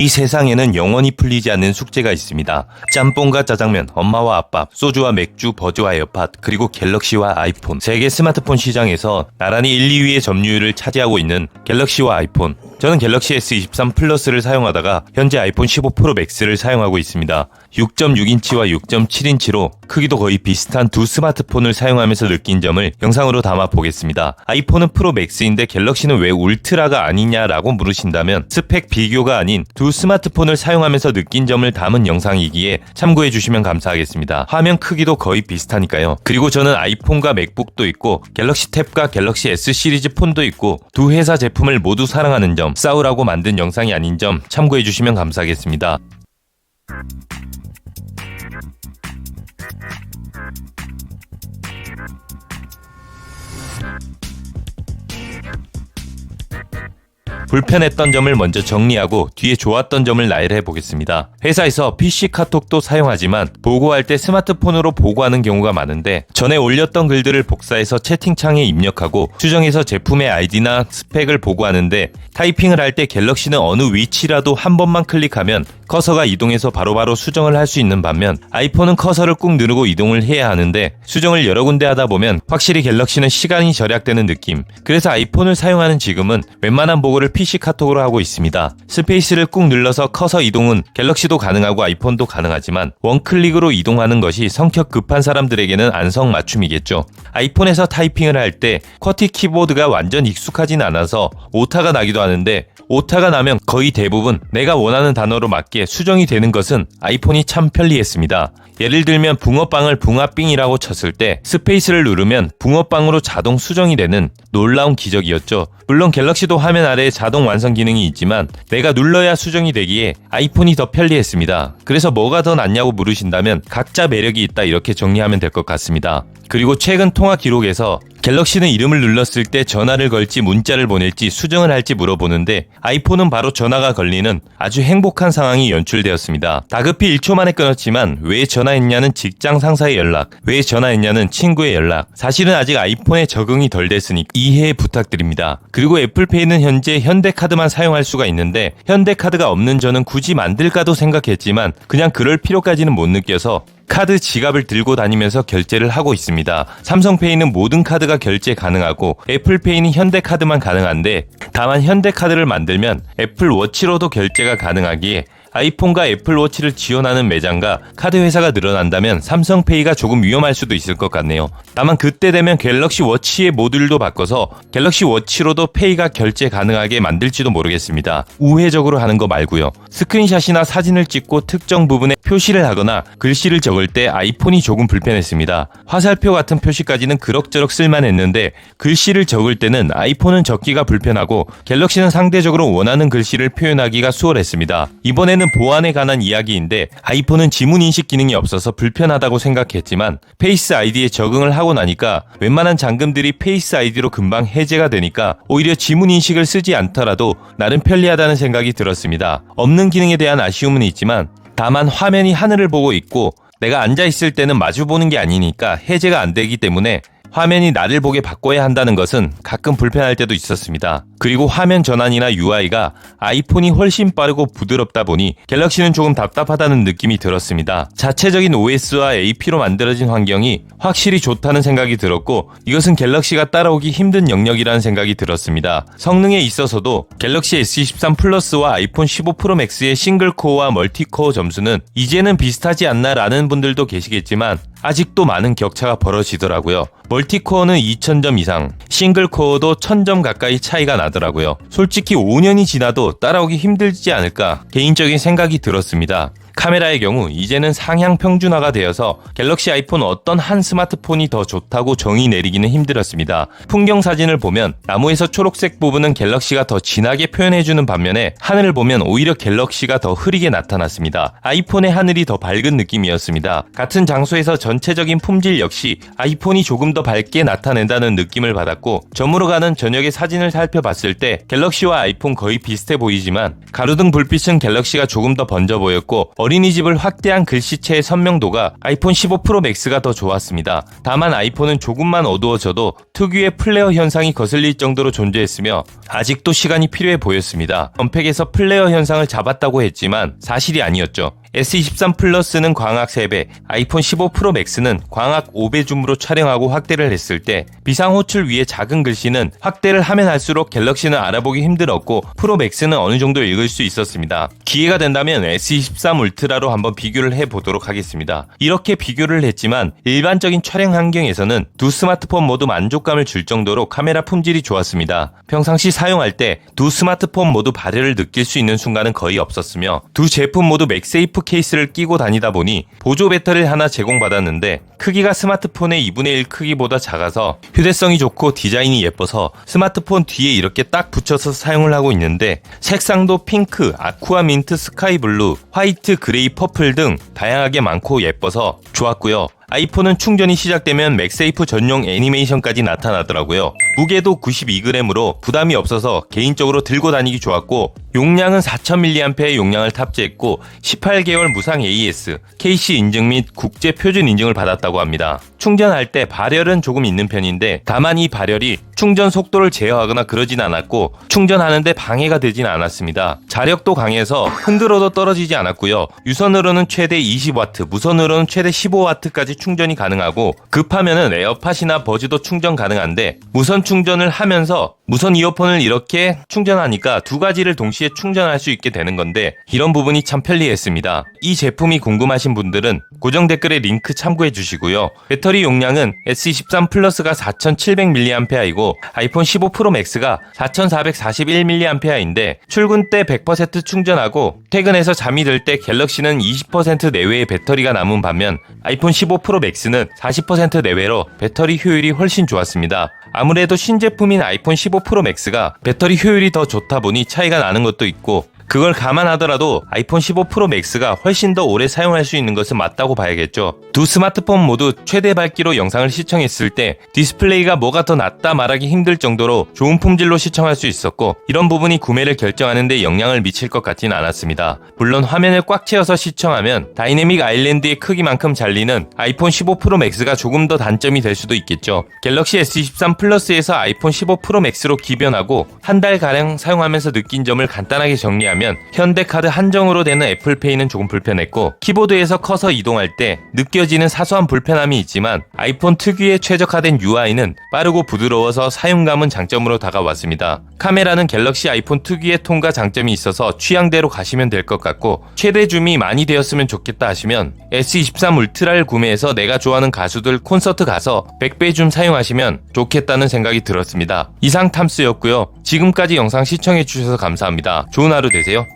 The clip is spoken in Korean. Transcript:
이 세상에는 영원히 풀리지 않는 숙제가 있습니다. 짬뽕과 짜장면, 엄마와 아빠, 소주와 맥주, 버즈와 에어팟, 그리고 갤럭시와 아이폰. 세계 스마트폰 시장에서 나란히 1, 2위의 점유율을 차지하고 있는 갤럭시와 아이폰. 저는 갤럭시 S23 플러스를 사용하다가 현재 아이폰 15 프로 맥스를 사용하고 있습니다. 6.6인치와 6.7인치로 크기도 거의 비슷한 두 스마트폰을 사용하면서 느낀 점을 영상으로 담아 보겠습니다. 아이폰은 프로 맥스인데 갤럭시는 왜 울트라가 아니냐라고 물으신다면 스펙 비교가 아닌 두 스마트폰을 사용하면서 느낀 점을 담은 영상이기에 참고해 주시면 감사하겠습니다. 화면 크기도 거의 비슷하니까요. 그리고 저는 아이폰과 맥북도 있고 갤럭시 탭과 갤럭시 S 시리즈 폰도 있고 두 회사 제품을 모두 사랑하는 점 싸우라고 만든 영상이 아닌 점 참고해 주시면 감사하겠습니다. 불편했던 점을 먼저 정리하고 뒤에 좋았던 점을 나열해 보겠습니다. 회사에서 PC 카톡도 사용하지만 보고할 때 스마트폰으로 보고하는 경우가 많은데 전에 올렸던 글들을 복사해서 채팅창에 입력하고 수정해서 제품의 아이디나 스펙을 보고하는데 타이핑을 할 때 갤럭시는 어느 위치라도 한 번만 클릭하면 커서가 이동해서 바로바로 수정을 할 수 있는 반면 아이폰은 커서를 꾹 누르고 이동을 해야 하는데 수정을 여러 군데 하다 보면 확실히 갤럭시는 시간이 절약되는 느낌. 그래서 아이폰을 사용하는 지금은 웬만한 보고를 PC 카톡으로 하고 있습니다. 스페이스를 꾹 눌러서 커서 이동은 갤럭시도 가능하고 아이폰도 가능하지만 원클릭으로 이동하는 것이 성격 급한 사람들에게는 안성맞춤이겠죠. 아이폰에서 타이핑을 할 때 쿼티 키보드가 완전 익숙하진 않아서 오타가 나기도 하는데 오타가 나면 거의 대부분 내가 원하는 단어로 맞게 수정이 되는 것은 아이폰이 참 편리했습니다. 예를 들면 붕어빵을 붕아삥이라고 쳤을 때 스페이스를 누르면 붕어빵으로 자동 수정이 되는 놀라운 기적이었죠. 물론 갤럭시도 화면 아래에 자동 완성 기능이 있지만 내가 눌러야 수정이 되기에 아이폰이 더 편리했습니다. 그래서 뭐가 더 낫냐고 물으신다면 각자 매력이 있다 이렇게 정리하면 될 것 같습니다. 그리고 최근 통화 기록에서 갤럭시는 이름을 눌렀을 때 전화를 걸지 문자를 보낼지 수정을 할지 물어보는데 아이폰은 바로 전화가 걸리는 아주 행복한 상황이 연출되었습니다. 다급히 1초 만에 끊었지만 왜 전화했냐는 직장 상사의 연락, 왜 전화했냐는 친구의 연락. 사실은 아직 아이폰에 적응이 덜 됐으니 이해 부탁드립니다. 그리고 애플페이는 현재 현대카드만 사용할 수가 있는데 현대카드가 없는 저는 굳이 만들까도 생각했지만 그냥 그럴 필요까지는 못 느껴서 카드 지갑을 들고 다니면서 결제를 하고 있습니다. 삼성페이는 모든 카드가 결제 가능하고 애플페이는 현대카드만 가능한데 다만 현대카드를 만들면 애플워치로도 결제가 가능하기에 아이폰과 애플워치를 지원하는 매장과 카드 회사가 늘어난다면 삼성페이가 조금 위험할 수도 있을 것 같네요. 다만 그때 되면 갤럭시 워치의 모듈도 바꿔서 갤럭시 워치로도 페이가 결제 가능하게 만들지도 모르겠습니다. 우회적으로 하는 거 말고요. 스크린샷이나 사진을 찍고 특정 부분에 표시를 하거나 글씨를 적을 때 아이폰이 조금 불편했습니다. 화살표 같은 표시까지는 그럭저럭 쓸만했는데 글씨를 적을 때는 아이폰은 적기가 불편하고 갤럭시는 상대적으로 원하는 글씨를 표현하기가 수월했습니다. 이번 에는 보안에 관한 이야기인데 아이폰은 지문 인식 기능이 없어서 불편하다고 생각했지만 페이스 아이디에 적응을 하고 나니까 웬만한 잠금들이 페이스 아이디로 금방 해제가 되니까 오히려 지문 인식을 쓰지 않더라도 나름 편리하다는 생각이 들었습니다. 없는 기능에 대한 아쉬움은 있지만 다만 화면이 하늘을 보고 있고 내가 앉아 있을 때는 마주 보는 게 아니니까 해제가 안 되기 때문에 화면이 나를 보게 바꿔야 한다는 것은 가끔 불편할 때도 있었습니다. 그리고 화면 전환이나 UI가 아이폰이 훨씬 빠르고 부드럽다 보니 갤럭시는 조금 답답하다는 느낌이 들었습니다. 자체적인 OS와 AP로 만들어진 환경이 확실히 좋다는 생각이 들었고 이것은 갤럭시가 따라오기 힘든 영역이라는 생각이 들었습니다. 성능에 있어서도 갤럭시 S23 플러스와 아이폰 15 프로 맥스의 싱글 코어와 멀티 코어 점수는 이제는 비슷하지 않나라는 분들도 계시겠지만 아직도 많은 격차가 벌어지더라고요. 멀티코어는 2000점 이상, 싱글코어도 1000점 가까이 차이가 나더라고요. 솔직히 5년이 지나도 따라오기 힘들지 않을까 개인적인 생각이 들었습니다. 카메라의 경우 이제는 상향 평준화가 되어서 갤럭시 아이폰 어떤 한 스마트폰이 더 좋다고 정의 내리기는 힘들었습니다. 풍경 사진을 보면 나무에서 초록색 부분은 갤럭시가 더 진하게 표현해주는 반면에 하늘을 보면 오히려 갤럭시가 더 흐리게 나타났습니다. 아이폰의 하늘이 더 밝은 느낌이었습니다. 같은 장소에서 전체적인 품질 역시 아이폰이 조금 더 밝게 나타낸다는 느낌을 받았고 점으로 가는 저녁의 사진을 살펴봤을 때 갤럭시와 아이폰 거의 비슷해 보이지만 가로등 불빛은 갤럭시가 조금 더 번져 보였고 어린이집을 확대한 글씨체의 선명도가 아이폰 15 프로 맥스가 더 좋았습니다. 다만 아이폰은 조금만 어두워져도 특유의 플레어 현상이 거슬릴 정도로 존재했으며 아직도 시간이 필요해 보였습니다. 언팩에서 플레어 현상을 잡았다고 했지만 사실이 아니었죠. S23 플러스는 광학 3배, 아이폰 15 프로 맥스는 광학 5배 줌으로 촬영하고 확대를 했을 때 비상 호출 위에 작은 글씨는 확대를 하면 할수록 갤럭시는 알아보기 힘들었고 프로 맥스는 어느 정도 읽을 수 있었습니다. 기회가 된다면 S23 울트라로 한번 비교를 해 보도록 하겠습니다. 이렇게 비교를 했지만 일반적인 촬영 환경에서는 두 스마트폰 모두 만족감을 줄 정도로 카메라 품질이 좋았습니다. 평상시 사용할 때 두 스마트폰 모두 발열을 느낄 수 있는 순간은 거의 없었으며 두 제품 모두 맥세이프 케이스를 끼고 다니다 보니 보조 배터리를 하나 제공받았는데 크기가 스마트폰의 2분의 1 크기보다 작아서 휴대성이 좋고 디자인이 예뻐서 스마트폰 뒤에 이렇게 딱 붙여서 사용을 하고 있는데 색상도 핑크, 아쿠아 민트, 스카이 블루, 화이트, 그레이, 퍼플 등 다양하게 많고 예뻐서 좋았고요. 아이폰은 충전이 시작되면 맥세이프 전용 애니메이션까지 나타나더라고요. 무게도 92g으로 부담이 없어서 개인적으로 들고 다니기 좋았고 용량은 4000mAh의 용량을 탑재했고 18개월 무상 AS, KC 인증 및 국제 표준 인증을 받았다고 합니다. 충전할 때 발열은 조금 있는 편인데 다만 이 발열이 충전 속도를 제어하거나 그러진 않았고 충전하는데 방해가 되진 않았습니다. 자력도 강해서 흔들어도 떨어지지 않았고요. 유선으로는 최대 20W, 무선으로는 최대 15W까지 충전이 가능하고 급하면은 에어팟이나 버즈도 충전 가능한데 무선 충전을 하면서 무선 이어폰을 이렇게 충전하니까 두 가지를 동시에 충전할 수 있게 되는 건데 이런 부분이 참 편리했습니다. 이 제품이 궁금하신 분들은 고정 댓글에 링크 참고해 주시고요. 배터리 용량은 S23 플러스가 4700mAh이고 아이폰 15 프로 맥스가 4441mAh인데 출근 때 100% 충전하고 퇴근해서 잠이 들 때 갤럭시는 20% 내외의 배터리가 남은 반면 아이폰 15 프로 맥스는 40% 내외로 배터리 효율이 훨씬 좋았습니다. 아무래도 신제품인 아이폰 15 프로 맥스가 배터리 효율이 더 좋다 보니 차이가 나는 것도 있고 그걸 감안하더라도 아이폰 15 프로 맥스가 훨씬 더 오래 사용할 수 있는 것은 맞다고 봐야겠죠. 두 스마트폰 모두 최대 밝기로 영상을 시청했을 때 디스플레이가 뭐가 더 낫다 말하기 힘들 정도로 좋은 품질로 시청할 수 있었고 이런 부분이 구매를 결정하는데 영향을 미칠 것 같진 않았습니다. 물론 화면을 꽉 채워서 시청하면 다이내믹 아일랜드의 크기만큼 잘리는 아이폰 15 프로 맥스가 조금 더 단점이 될 수도 있겠죠. 갤럭시 S23 플러스에서 아이폰 15 프로 맥스로 기변하고 한 달가량 사용하면서 느낀 점을 간단하게 정리하면 하면 현대카드 한정으로 되는 애플페이는 조금 불편했고 키보드에서 커서 이동할 때 느껴지는 사소한 불편함이 있지만 아이폰 특유의 최적화된 UI는 빠르고 부드러워서 사용감은 장점으로 다가왔습니다. 카메라는 갤럭시 아이폰 특유의 톤과 장점이 있어서 취향대로 가시면 될 것 같고 최대 줌이 많이 되었으면 좋겠다 하시면 S23 울트라를 구매해서 내가 좋아하는 가수들 콘서트 가서 100배 줌 사용하시면 좋겠다는 생각이 들었습니다. 이상 탐스였고요. 지금까지 영상 시청해주셔서 감사합니다. 좋은 하루 되 세요.